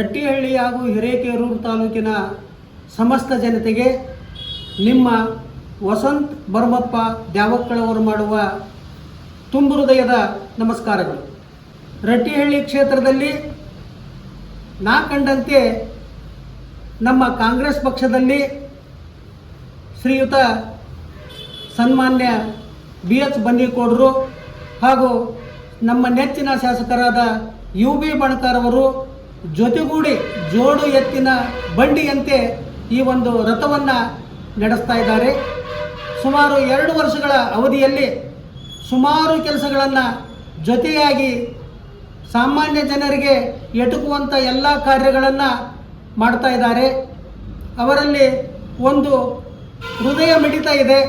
ರಟ್ಟಿಹಳ್ಳಿ ಹಾಗೂ ಹಿರೇಕೆರೂರು ತಾಲೂಕಿನ ಸಮಸ್ತ ಜನತೆಗೆ ನಿಮ್ಮ ವಸಂತ್ ಬರ್ಮಪ್ಪ ದ್ಯಾವಕ್ಕಳವರು ಮಾಡುವ ತುಂಬು ಹೃದಯದ ನಮಸ್ಕಾರಗಳು. ರಟ್ಟಿಹಳ್ಳಿ ಕ್ಷೇತ್ರದಲ್ಲಿ ನಾ ಕಂಡಂತೆ ನಮ್ಮ ಕಾಂಗ್ರೆಸ್ ಪಕ್ಷದಲ್ಲಿ ಶ್ರೀಯುತ ಸನ್ಮಾನ್ಯ ಬಿ ಎಚ್ ಬನ್ನಿಕೋಡ್ರು ಹಾಗೂ ನಮ್ಮ ನೆಚ್ಚಿನ ಶಾಸಕರಾದ ಯು ಬಿ ಬಣಕಾರ್ ಅವರು ಜೊತೆಗೂಡಿ ಜೋಡು ಎತ್ತಿನ ಬಂಡಿಯಂತೆ ಈ ಒಂದು ರಥವನ್ನು ನಡೆಸ್ತಾ ಇದ್ದಾರೆ. ಸುಮಾರು ಎರಡು ವರ್ಷಗಳ ಅವಧಿಯಲ್ಲಿ ಸುಮಾರು ಕೆಲಸಗಳನ್ನು ಜೊತೆಯಾಗಿ ಸಾಮಾನ್ಯ ಜನರಿಗೆ ಎಟುಕುವಂಥ ಎಲ್ಲ ಕಾರ್ಯಗಳನ್ನು ಮಾಡ್ತಾ ಇದ್ದಾರೆ. ಅವರಲ್ಲಿ ಒಂದು ಹೃದಯ ಮಿಡಿತ ಇದೆ.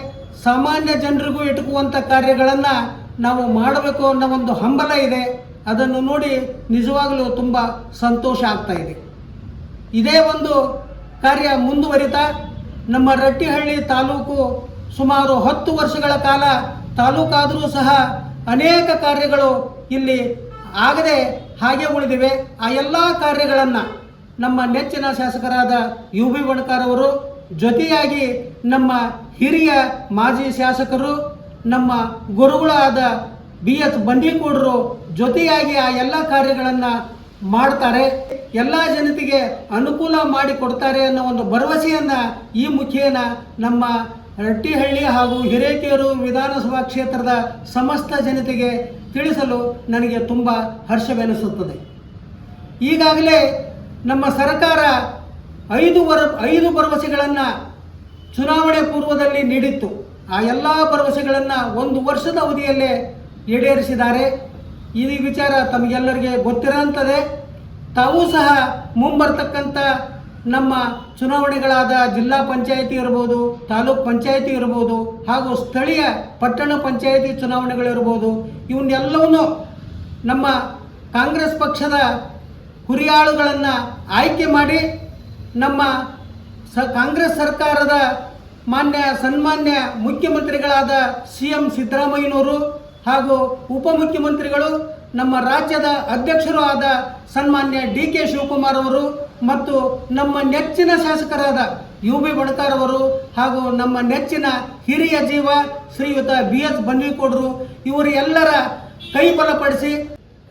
ಸಾಮಾನ್ಯ ಜನರಿಗೂ ಇಟುಕುವಂಥ ಕಾರ್ಯಗಳನ್ನು ನಾವು ಮಾಡಬೇಕು ಅನ್ನೋ ಒಂದು ಹಂಬಲ ಇದೆ. ಅದನ್ನು ನೋಡಿ ನಿಜವಾಗಲೂ ತುಂಬ ಸಂತೋಷ ಆಗ್ತಾ ಇದೆ. ಇದೇ ಒಂದು ಕಾರ್ಯ ಮುಂದುವರಿತಾ ನಮ್ಮ ರಟ್ಟಿಹಳ್ಳಿ ತಾಲೂಕು ಸುಮಾರು ಹತ್ತು ವರ್ಷಗಳ ಕಾಲ ತಾಲೂಕಾದರೂ ಸಹ ಅನೇಕ ಕಾರ್ಯಗಳು ಇಲ್ಲಿ ಆಗದೆ ಹಾಗೆ ಉಳಿದಿವೆ. ಆ ಎಲ್ಲ ಕಾರ್ಯಗಳನ್ನು ನಮ್ಮ ನೆಚ್ಚಿನ ಶಾಸಕರಾದ ಯು ಬಿ ಅವರು ಜೊತೆಯಾಗಿ ನಮ್ಮ ಹಿರಿಯ ಮಾಜಿ ಶಾಸಕರು, ನಮ್ಮ ಗುರುಗಳಾದ ಬಿ ಎಸ್ ಬಂಡೀಕೋಡರು ಜೊತೆಯಾಗಿ ಆ ಎಲ್ಲ ಕಾರ್ಯಗಳನ್ನು ಮಾಡ್ತಾರೆ. ಎಲ್ಲ ಜನತೆಗೆ ಅನುಕೂಲ ಮಾಡಿಕೊಡ್ತಾರೆ ಅನ್ನೋ ಒಂದು ಭರವಸೆಯನ್ನು ಈ ಮುಖೇನ ನಮ್ಮ ರಟ್ಟಿಹಳ್ಳಿ ಹಾಗೂ ಹಿರೇಕೆರೂರು ವಿಧಾನಸಭಾ ಕ್ಷೇತ್ರದ ಸಮಸ್ತ ಜನತೆಗೆ ತಿಳಿಸಲು ನನಗೆ ತುಂಬ ಹರ್ಷವೆನಿಸುತ್ತದೆ. ಈಗಾಗಲೇ ನಮ್ಮ ಸರ್ಕಾರ ಐದು ವರ, ಐದು ಭರವಸೆಗಳನ್ನು ಚುನಾವಣೆ ಪೂರ್ವದಲ್ಲಿ ನೀಡಿತ್ತು. ಆ ಎಲ್ಲ ಭರವಸೆಗಳನ್ನು ಒಂದು ವರ್ಷದ ಅವಧಿಯಲ್ಲೇ ಈಡೇರಿಸಿದ್ದಾರೆ. ಈ ವಿಚಾರ ತಮಗೆಲ್ಲರಿಗೆ ಗೊತ್ತಿರೋಂಥದ್ದೇ. ತಾವೂ ಸಹ ಮುಂಬರ್ತಕ್ಕಂಥ ನಮ್ಮ ಚುನಾವಣೆಗಳಾದ ಜಿಲ್ಲಾ ಪಂಚಾಯಿತಿ ಇರ್ಬೋದು, ತಾಲೂಕ್ ಪಂಚಾಯಿತಿ ಇರ್ಬೋದು, ಹಾಗೂ ಸ್ಥಳೀಯ ಪಟ್ಟಣ ಪಂಚಾಯಿತಿ ಚುನಾವಣೆಗಳಿರ್ಬೋದು ಇವನ್ನೆಲ್ಲವನ್ನೂ ನಮ್ಮ ಕಾಂಗ್ರೆಸ್ ಪಕ್ಷದ ಹುರಿಯಾಳುಗಳನ್ನು ಆಯ್ಕೆ ಮಾಡಿ ನಮ್ಮ ಸ, ಕಾಂಗ್ರೆಸ್ ಸರ್ಕಾರದ ಮಾನ್ಯ, ಸನ್ಮಾನ್ಯ ಮುಖ್ಯಮಂತ್ರಿಗಳಾದ ಸಿ ಎಂ ಸಿದ್ದರಾಮಯ್ಯನವರು ಹಾಗೂ ಉಪಮುಖ್ಯಮಂತ್ರಿಗಳು ನಮ್ಮ ರಾಜ್ಯದ ಅಧ್ಯಕ್ಷರು ಆದ ಸನ್ಮಾನ್ಯ ಡಿ ಕೆ ಶಿವಕುಮಾರ್ ಅವರು ಮತ್ತು ನಮ್ಮ ನೆಚ್ಚಿನ ಶಾಸಕರಾದ ಯು ಬಿ ಬಣಕಾರ್ ಅವರು ಹಾಗೂ ನಮ್ಮ ನೆಚ್ಚಿನ ಹಿರಿಯ ಜೀವ ಶ್ರೀಯುತ ಬಿ ಎಸ್ ಬನ್ನಿಕೋಡ್ರು ಇವರು ಎಲ್ಲರ ಕೈ ಬಲಪಡಿಸಿ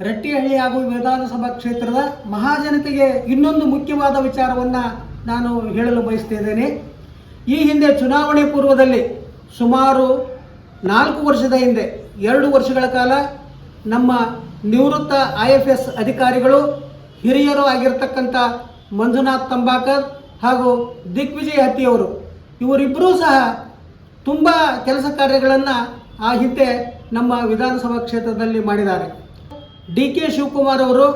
ರಟ್ಟಿಹಳ್ಳಿ ಹಾಗೂ ವಿಧಾನಸಭಾ ಕ್ಷೇತ್ರದ ಮಹಾಜನತೆಗೆ ಇನ್ನೊಂದು ಮುಖ್ಯವಾದ ವಿಚಾರವನ್ನು ನಾನು ಹೇಳಲು ಬಯಸ್ತಿದ್ದೇನೆ. ಈ ಹಿಂದೆ ಚುನಾವಣೆ ಪೂರ್ವದಲ್ಲಿ ಸುಮಾರು ನಾಲ್ಕು ವರ್ಷದ ಹಿಂದೆ ಎರಡು ವರ್ಷಗಳ ಕಾಲ ನಮ್ಮ ನಿವೃತ್ತ ಐ ಎಫ್ ಎಸ್ ಅಧಿಕಾರಿಗಳು, ಹಿರಿಯರು ಆಗಿರ್ತಕ್ಕಂಥ ಮಂಜುನಾಥ್ ತಂಬಾಕರ್ ಹಾಗೂ ದಿಗ್ವಿಜಯ್ ಹತ್ತಿಯವರು ಇವರಿಬ್ಬರೂ ಸಹ ತುಂಬ ಕೆಲಸ ಕಾರ್ಯಗಳನ್ನು ಆ ಹಿಂದೆ ನಮ್ಮ ವಿಧಾನಸಭಾ ಕ್ಷೇತ್ರದಲ್ಲಿ ಮಾಡಿದ್ದಾರೆ. ಡಿ ಕೆ ಶಿವಕುಮಾರ್ ಅವರು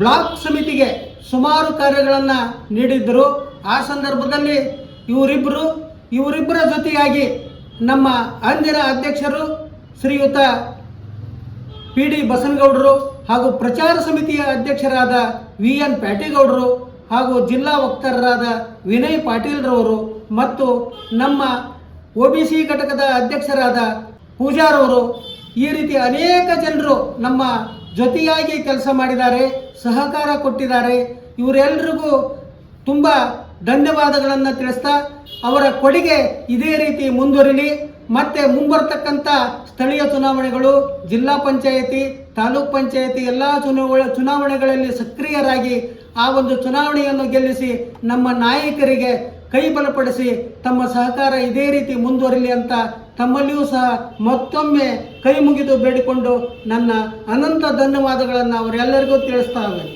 ಬ್ಲಾಕ್ ಸಮಿತಿಗೆ ಸುಮಾರು ಕಾರ್ಯಗಳನ್ನು ನೀಡಿದ್ದರು. ಆ ಸಂದರ್ಭದಲ್ಲಿ ಇವರಿಬ್ಬರು, ಇವರಿಬ್ಬರ ಜೊತೆಯಾಗಿ ನಮ್ಮ ಅಂದಿನ ಅಧ್ಯಕ್ಷರು ಶ್ರೀಯುತ ಪಿ ಡಿ ಬಸನಗೌಡರು ಹಾಗೂ ಪ್ರಚಾರ ಸಮಿತಿಯ ಅಧ್ಯಕ್ಷರಾದ ವಿ ಎನ್ ಪ್ಯಾಟೇಗೌಡರು ಹಾಗೂ ಜಿಲ್ಲಾ ವಕ್ತಾರರಾದ ವಿನಯ್ ಪಾಟೀಲ್ರವರು ಮತ್ತು ನಮ್ಮ ಒ ಬಿ ಸಿ ಘಟಕದ ಅಧ್ಯಕ್ಷರಾದ ಪೂಜಾರವರು ಈ ರೀತಿ ಅನೇಕ ಜನರು ನಮ್ಮ ಜೊತೆಯಾಗಿ ಕೆಲಸ ಮಾಡಿದ್ದಾರೆ, ಸಹಕಾರ ಕೊಟ್ಟಿದ್ದಾರೆ. ಇವರೆಲ್ಲರಿಗೂ ತುಂಬ ಧನ್ಯವಾದಗಳನ್ನು ತಿಳಿಸ್ತಾ ಅವರ ಕೊಡುಗೆ ಇದೇ ರೀತಿ ಮುಂದುವರಿಲಿ. ಮತ್ತೆ ಮುಂಬರ್ತಕ್ಕಂಥ ಸ್ಥಳೀಯ ಚುನಾವಣೆಗಳು, ಜಿಲ್ಲಾ ಪಂಚಾಯತಿ, ತಾಲೂಕ್ ಪಂಚಾಯತಿ ಎಲ್ಲ ಚುನಾವಣೆ ಚುನಾವಣೆಗಳಲ್ಲಿ ಸಕ್ರಿಯರಾಗಿ ಆ ಒಂದು ಚುನಾವಣೆಯನ್ನು ಗೆಲ್ಲಿಸಿ ನಮ್ಮ ನಾಯಕರಿಗೆ ಕೈ ಬಲಪಡಿಸಿ ತಮ್ಮ ಸಹಕಾರ ಇದೇ ರೀತಿ ಮುಂದುವರಿಲಿ ಅಂತ ತಮ್ಮಲ್ಲಿಯೂ ಸಹ ಮತ್ತೊಮ್ಮೆ ಕೈ ಮುಗಿದು ಬೇಡಿಕೊಂಡು ನನ್ನ ಅನಂತ ಧನ್ಯವಾದಗಳನ್ನು ಅವರೆಲ್ಲರಿಗೂ ತಿಳಿಸ್ತಾ ಇದ್ದೇನೆ.